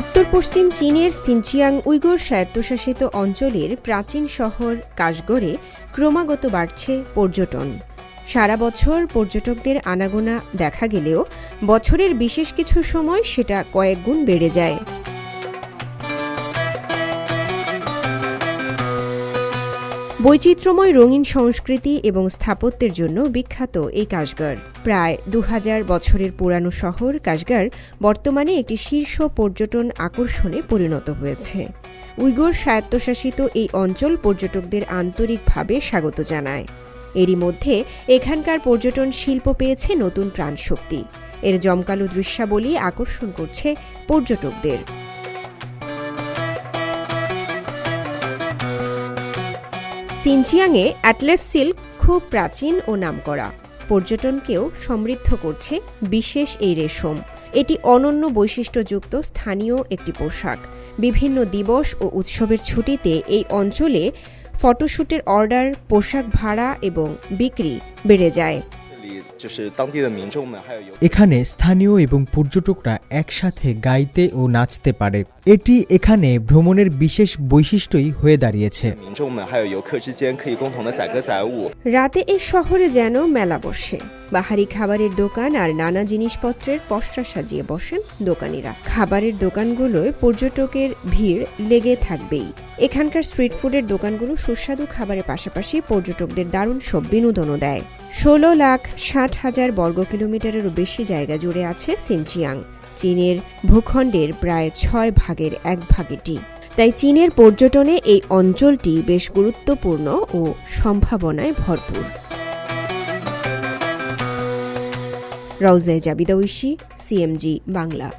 উত্তর পশ্চিম চীনের Xinjiang Uyghur স্বায়ত্তশাসিত অঞ্চলের প্রাচীন শহর কাশগড়ে ক্রমাগত বাড়ছে পর্যটন। সারা বছর পর্যটকদের আনাগোনা দেখা গেলেও বছরের বিশেষ কিছু সময় সেটা কয়েক গুণ বেড়ে যায়। বৈচিত্র্যময় রঙিন সংস্কৃতি এবং স্থাপত্যের জন্য বিখ্যাত এই কাশগড় প্রায় দু হাজার বছরের পুরানো শহর কাশগড় বর্তমানে একটি শীর্ষ পর্যটন আকর্ষণে পরিণত হয়েছে। উইগোর স্বায়ত্তশাসিত এই অঞ্চল পর্যটকদের আন্তরিকভাবে স্বাগত জানায়। এরই মধ্যে এখানকার পর্যটন শিল্প পেয়েছে নতুন প্রাণশক্তি। এর জমকালো দৃশ্যাবলী আকর্ষণ করছে পর্যটকদের। সিনচিয়াংয়ে অ্যাটলেস সিল্ক খুব প্রাচীন ও নামকরা। পর্যটনকেও সমৃদ্ধ করছে বিশেষ এই রেশম। এটি অনন্য বৈশিষ্ট্যযুক্ত স্থানীয় একটি পোশাক। বিভিন্ন দিবস ও উৎসবের ছুটিতে এই অঞ্চলে ফটোশুটের অর্ডার, পোশাক ভাড়া এবং বিক্রি বেড়ে যায়। এখানে স্থানীয় এবং পর্যটকরা একসাথে গাইতে ও নাচতে পারে। এটি এখানে ভ্রমণের বিশেষ বৈশিষ্ট্যই হয়ে দাঁড়িয়েছে। রাতে এই শহরে যেন মেলা বসে। বাহারি খাবারের দোকান আর নানা জিনিসপত্রের পশ্রা সাজিয়ে বসেন দোকানিরা। খাবারের দোকানগুলোয় পর্যটকের ভিড় লেগে থাকবেই। এখানকার স্ট্রিট ফুডের দোকানগুলো সুস্বাদু খাবারের পাশাপাশি পর্যটকদের দারুণ সব বিনোদনও দেয়। ষোলো লাখ ষাট হাজার বর্গ কিলোমিটারেরও বেশি জায়গা জুড়ে আছে সিনচিয়াং। চীনের ভূখণ্ডের প্রায় ছয় ভাগের এক ভাগেটি। তাই চীনের পর্যটনে এই অঞ্চলটি বেশ গুরুত্বপূর্ণ ও সম্ভাবনায় ভরপুর। রওজায় জাবিদা ঐশী, সিএমজি বাংলা।